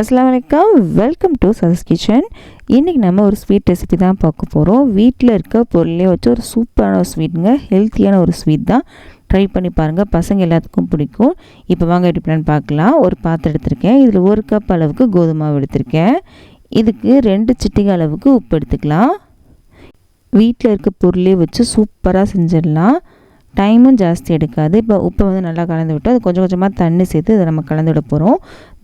அஸ்லாம் வலைக்கம் welcome to சதஸ் kitchen இன்றைக்கி நம்ம ஒரு ஸ்வீட் ரெசிபி தான் பார்க்க போகிறோம் வீட்டில் இருக்க பொருளே வச்சு ஒரு சூப்பரான ஒரு ஸ்வீட்டுங்க ஹெல்த்தியான ஒரு ஸ்வீட் தான். ட்ரை பண்ணி பாருங்கள் பசங்க எல்லாத்துக்கும் பிடிக்கும். இப்போ வாங்க எப்படி பிளான் பார்க்கலாம். ஒரு பாத்திரம் எடுத்திருக்கேன். இதில் ஒரு கப் அளவுக்கு கோதுமாவு எடுத்திருக்கேன். இதுக்கு ரெண்டு சிட்டிகை அளவுக்கு உப்பு எடுத்துக்கலாம். வீட்டில் இருக்க பொருளே வச்சு சூப்பராக செஞ்சிடலாம். டைமும் ஜாஸ்தி எடுக்காது. இப்போ உப்பை வந்து நல்லா கலந்து விட்டு அது கொஞ்சம் கொஞ்சமாக தண்ணி சேர்த்து இதை நம்ம கலந்து விட போகிறோம்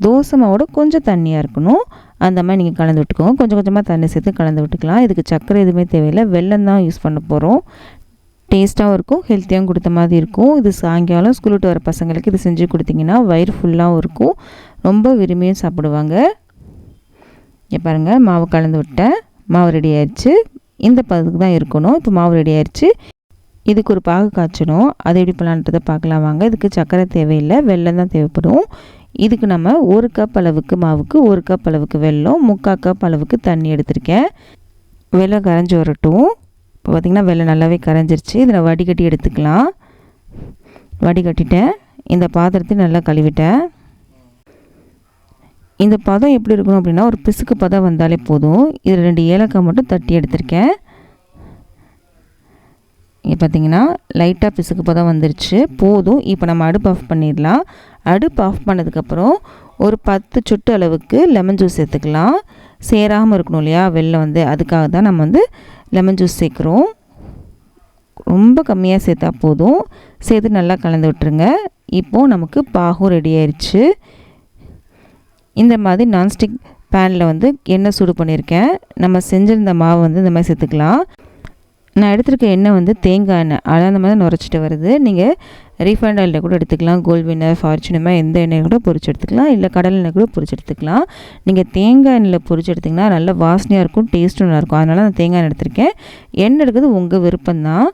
தோசை மாவோட கொஞ்சம் தண்ணியாக இருக்கணும். அந்த மாதிரி நீங்கள் கலந்து விட்டுக்கோங்க. கொஞ்சம் கொஞ்சமாக தண்ணி சேர்த்து கலந்து விட்டுக்கலாம். இதுக்கு சர்க்கரை எதுவுமே தேவையில்லை. வெள்ளம் தான் யூஸ் பண்ண போகிறோம் டேஸ்ட்டாகவும் இருக்கும். ஹெல்த்தியாகவும் கொடுத்த மாதிரி இருக்கும். இது சாயங்காலம் ஸ்கூல் விட்டு வர பசங்களுக்கு இது செஞ்சு கொடுத்தீங்கன்னா வயிறு ஃபுல்லாகவும் இருக்கும். ரொம்ப விரும்பியும் சாப்பிடுவாங்க. இங்கே பாருங்கள் மாவு கலந்து விட்டேன். மாவு ரெடி ஆயிடுச்சு இந்த பதத்துக்கு தான் இருக்கணும். இப்போ மாவு ரெடி ஆயிடுச்சு இதுக்கு ஒரு பாகு காய்ச்சணும். அது எப்படி பண்ணலான்றதை பார்க்கலாம். வாங்க இதுக்கு சர்க்கரை தேவையில்லை. வெள்ளம் தான் தேவைப்படும். இதுக்கு நம்ம ஒரு கப் அளவுக்கு மாவுக்கு ஒரு கப் அளவுக்கு வெல்லம் முக்கால் கப் அளவுக்கு தண்ணி எடுத்திருக்கேன். வெள்ளம் கரைஞ்சி வரட்டும். இப்போ பார்த்திங்கன்னா வெள்ளம் நல்லாவே கரைஞ்சிருச்சு. இதில் வடிகட்டி எடுத்துக்கலாம். வடிகட்டிட்டேன். இந்த பாத்திரத்தையும் நல்லா கழுவிட்டேன். இந்த பதம் எப்படி இருக்கணும் அப்படின்னா ஒரு பிசுக்கு பதம் வந்தாலே போதும். இதில் ரெண்டு ஏலக்காய் மட்டும் தட்டி எடுத்திருக்கேன். இங்கே பார்த்தீங்கன்னா லைட்டாக பிசுக்கு பதம் வந்துருச்சு. போதும். இப்போ நம்ம அடுப்பு ஆஃப் பண்ணிடலாம். அடுப்பு ஆஃப் பண்ணதுக்கப்புறம் ஒரு பத்து சொட்டு அளவுக்கு லெமன் ஜூஸ் சேர்த்துக்கலாம். சேராமல் இருக்கணும் இல்லையா? வெளில வந்து. அதுக்காக தான் நம்ம வந்து லெமன் ஜூஸ் சேர்க்குறோம். ரொம்ப கம்மியாக சேர்த்தா போதும். சேர்த்து நல்லா கலந்து விட்டுருங்க. இப்போது நமக்கு பாகும் ரெடி ஆயிடுச்சு இந்த மாதிரி நான்ஸ்டிக் பேனில் வந்து எண்ணெய் சூடு பண்ணியிருக்கேன். நம்ம செஞ்சிருந்த மாவு வந்து இந்த மாதிரி சேர்த்துக்கலாம். நான் எடுத்திருக்க எண்ணெய் வந்து தேங்காய் எண்ணெய். அதான் அந்த மாதிரி நுரைச்சிட்டு வருது. நீங்கள் ரீஃபைண்ட் ஆயிலில் கூட எடுத்துக்கலாம். கோல்ட் வின்னர் ஃபார்ச்சுனமாக எந்த எண்ணெய் கூட பொறிச்சு எடுத்துக்கலாம். இல்லை கடல் எண்ணெய் கூட பொறிச்சு எடுத்துக்கலாம். நீங்கள் தேங்காய் எண்ணெயில் பொறிச்சு எடுத்திங்கன்னா நல்லா வாசனையாக இருக்கும் டேஸ்ட்டும் நல்லாயிருக்கும் அதனால் நான் தேங்காய் எண்ணெய் எடுத்திருக்கேன். எண்ணெய் எடுக்கிறது உங்கள் விருப்பம்தான்.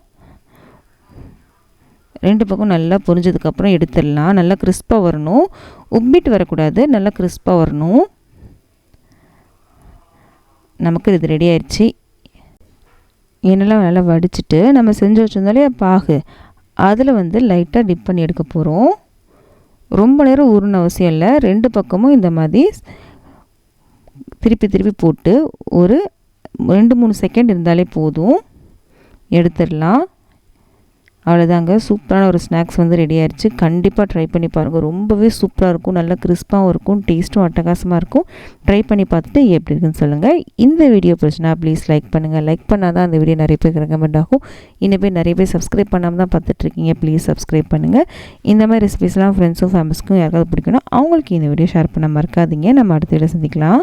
ரெண்டு பக்கம் நல்லா பொரிஞ்சதுக்கப்புறம் எடுத்துடலாம். நல்லா கிறிஸ்பாக வரணும். உப்பிட்டு வரக்கூடாது. நல்லா கிறிஸ்பாக வரணும். நமக்கு இது ரெடி ஆயிடுச்சு எண்ணெய்லாம் நல்லா வடிச்சிட்டு நம்ம செஞ்சு வச்சுருந்தாலே பாகு. அதில் வந்து லைட்டாக டிப் பண்ணி எடுக்க போகிறோம் ரொம்ப நேரம் ஊறணும் அவசியம் இல்லை. ரெண்டு பக்கமும் இந்த மாதிரி திருப்பி திருப்பி போட்டு ஒரு ரெண்டு மூணு செகண்ட் இருந்தாலே போதும். எடுத்துடலாம். அவ்வளோதாங்க சூப்பரான ஒரு ஸ்நாக்ஸ் வந்து ரெடி ஆயிடுச்சு கண்டிப்பாக ட்ரை பண்ணி பாருங்கள் ரொம்பவே சூப்பராக இருக்கும். நல்லா கிறிஸ்பாகவும் இருக்கும். டேஸ்ட்டும் அட்டகாசமாக இருக்கும். ட்ரை பண்ணி பார்த்துட்டு எப்படி இருக்குன்னு சொல்லுங்கள் இந்த வீடியோ பிடிச்சினா ப்ளீஸ் லைக் பண்ணுங்கள் லைக் பண்ணால் தான் அந்த வீடியோ நிறைய பேர் ரெக்கமெண்ட் ஆகும். இன்னும் பேர் நிறைய பேர் சப்ஸ்கிரைப் பண்ணாமல் தான் பார்த்துட்ருக்கீங்க ப்ளீஸ் சப்ஸ்கிரைப் பண்ணுங்கள் இந்த மாதிரி ரெசிபிஸ்லாம் ஃப்ரெண்ட்ஸும் ஃபேமிலிஸ்க்கும் யாருக்காவது பிடிக்கணும் அவங்களுக்கு இந்த வீடியோ ஷேர் பண்ண மறக்காதீங்க. நம்ம அடுத்த வீடியோ சந்திக்கலாம்.